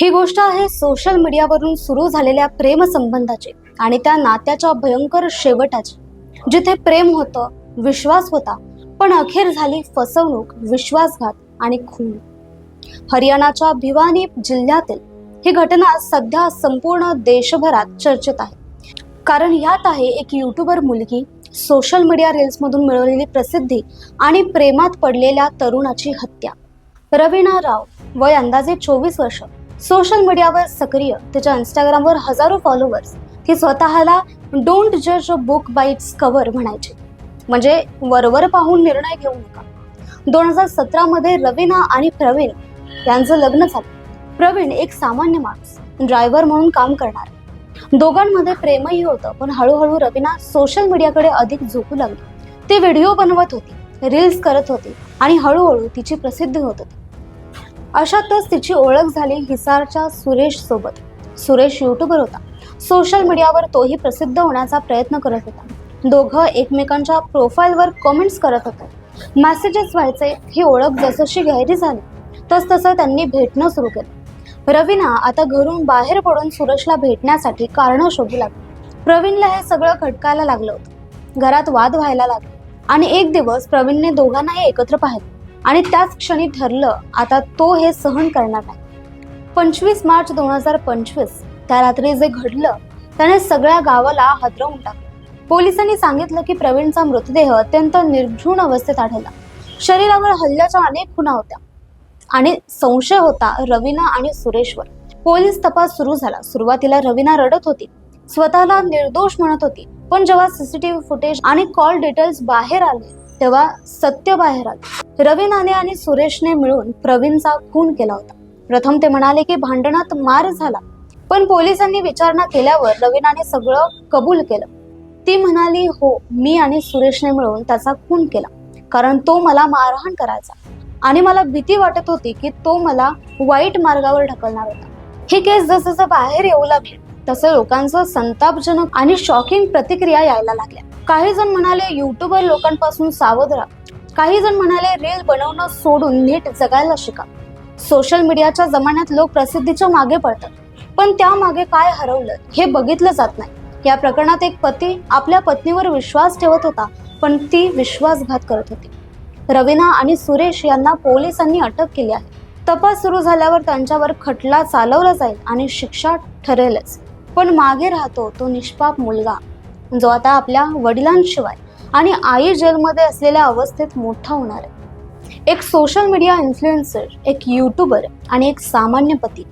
ही गोष्ट आहे सोशल मीडियावरून सुरू झालेल्या प्रेमसंबंधाची आणि त्या नात्याच्या भयंकर शेवटाची जिथे प्रेम होतं विश्वास होता पण अखेर झाली फसवणूक विश्वासघात आणि खून. हरियाणाच्या भिवानी जिल्ह्यातील ही घटना सध्या संपूर्ण देशभरात चर्चेत आहे. कारण यात आहे एक युट्यूबर मुलगी सोशल मीडिया रील्समधून मिळवलेली प्रसिद्धी आणि प्रेमात पडलेल्या तरुणाची हत्या. रवीना राव वय अंदाजे चोवीस वर्ष सोशल मीडियावर सक्रिय तिच्या इंस्टाग्रामवर हजारो फॉलोअर्स ती स्वतःला डोंट जज अ बुक बाईट्स कव्हर म्हणायची. म्हणजे वरवर पाहून निर्णय घेऊ नका. दोन हजार सतरामध्ये रवीना आणि प्रवीण यांचं लग्न झालं. प्रवीण एक सामान्य माणूस ड्रायव्हर म्हणून काम करणार. दोघांमध्ये प्रेमही होतं पण हळूहळू रवीना सोशल मीडियाकडे अधिक झोकू लागली. ती व्हिडिओ बनवत होती रील्स करत होती आणि हळूहळू तिची प्रसिद्धी होत होती. अशातच तिची ओळख झाली हिसारच्या सुरेश सोबत. सुरेश युट्यूबर होता. सोशल मीडियावर तोही प्रसिद्ध होण्याचा प्रयत्न करत होता. दोघं एकमेकांच्या प्रोफाईलवर कमेंट्स करत होते. मेसेजेस व्हायचे ही ओळख जसशी गहरी झाली तस तसं त्यांनी भेटणं सुरू केलं. रवीना आता घरून बाहेर पडून सुरेशला भेटण्यासाठी कारणं शोधू लागली. प्रवीणला हे सगळं खटकायला लागलं होतं. घरात वाद व्हायला लागले. आणि एक दिवस प्रवीणने दोघांनाही एकत्र पाहिलं. आणि त्याच क्षणी ठरलं आता तो हे सहन करणार नाही. पंचवीस मार्च दोन हजार पंचवीस त्या रात्री जे घडलं त्याने सगळ्या गावाला हादरवून टाकलं. पोलिसांनी सांगितलं की प्रवीणचा मृतदेह अत्यंत निर्घृण अवस्थेत आढळला. शरीरावर हल्ल्याच्या अनेक खुणा होत्या. आणि संशय होता रवीना आणि सुरेशवर. पोलीस तपास सुरू झाला. सुरुवातीला रवीना रडत होती. स्वतःला निर्दोष म्हणत होती. पण जेव्हा सीसीटीव्ही फुटेज आणि कॉल डिटेल्स बाहेर आले तेव्हा सत्य बाहेर आलं. रवीनाने आणि सुरेशने मिळून प्रवीणचा खून केला होता. प्रथम ते म्हणाले की भांडणात मार झाला. पण पोलिसांनी विचारणा केल्यावर रवीनाने सगळं कबूल केलं. ती म्हणाली हो मी आणि सुरेशने मिळून त्याचा खून केला. कारण तो मला मारहाण करायचा. आणि मला भीती वाटत होती की तो मला वाईट मार्गावर ढकलणार होता. ही केस जसजसं बाहेर येऊ लागली तसं लोकांचं संतापजनक आणि शॉकिंग प्रतिक्रिया यायला लागल्या. काही जण म्हणाले युट्यूबर लोकांपासून सावध राहा. काही जण म्हणाले रील बनवणं सोडून नीट जगायला शिका. सोशल मीडियाच्या जमान्यात लोक प्रसिद्धीच्या मागे पडतात. पण त्या मागे काय हरवलं हे बघितलं जात नाही. या प्रकरणात एक पती आपल्या पत्नीवर विश्वास ठेवत होता पण ती विश्वासघात करत होती. रवीना आणि सुरेश यांना पोलिसांनी अटक केली आहे. तपास सुरू झाल्यावर त्यांच्यावर खटला चालवला जाईल आणि शिक्षा ठरेलच. पण मागे राहतो तो निष्पाप मुलगा. जो आता आपल्या वडिलांशिवाय आणि आई जेलमध्ये असलेल्या अवस्थेत मोठा होणार आहे. एक सोशल मीडिया इन्फ्लुएन्सर एक युट्यूबर आणि एक सामान्य पती.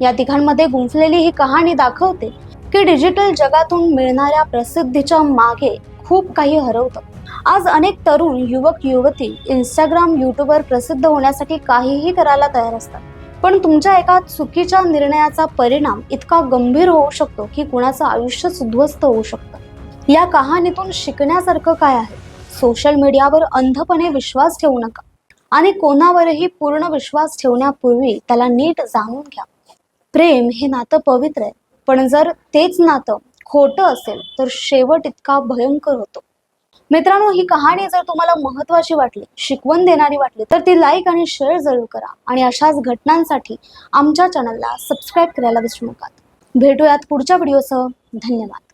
या तिघांमध्ये गुंफलेली ही कहाणी दाखवते की डिजिटल जगातून मिळणाऱ्या प्रसिद्धीच्या मागे खूप काही हरवतं. आज अनेक तरुण युवक युवती इंस्टाग्राम युट्यूबवर प्रसिद्ध होण्यासाठी काहीही करायला तयार असतात. पण तुमच्या एका चुकीच्या निर्णयाचा परिणाम इतका गंभीर होऊ शकतो की कुणाचं आयुष्य उद्ध्वस्त होऊ शकतं. या कहाणीतून शिकण्यासारखं काय आहे? सोशल मीडियावर अंधपणे विश्वास ठेवू नका. आणि कोणावरही पूर्ण विश्वास ठेवण्यापूर्वी त्याला नीट जाणून घ्या. प्रेम हे नातं पवित्र आहे. पण जर तेच नातं खोटं असेल तर शेवट इतका भयंकर होतो. मित्रांनो ही कहाणी जर तुम्हाला महत्वाची वाटली शिकवण देणारी वाटली तर ती लाईक आणि शेअर जरूर करा. आणि अशाच घटनांसाठी आमच्या चॅनलला सबस्क्राईब करायला विसरू नका. भेटूयात पुढच्या व्हिडिओसह धन्यवाद.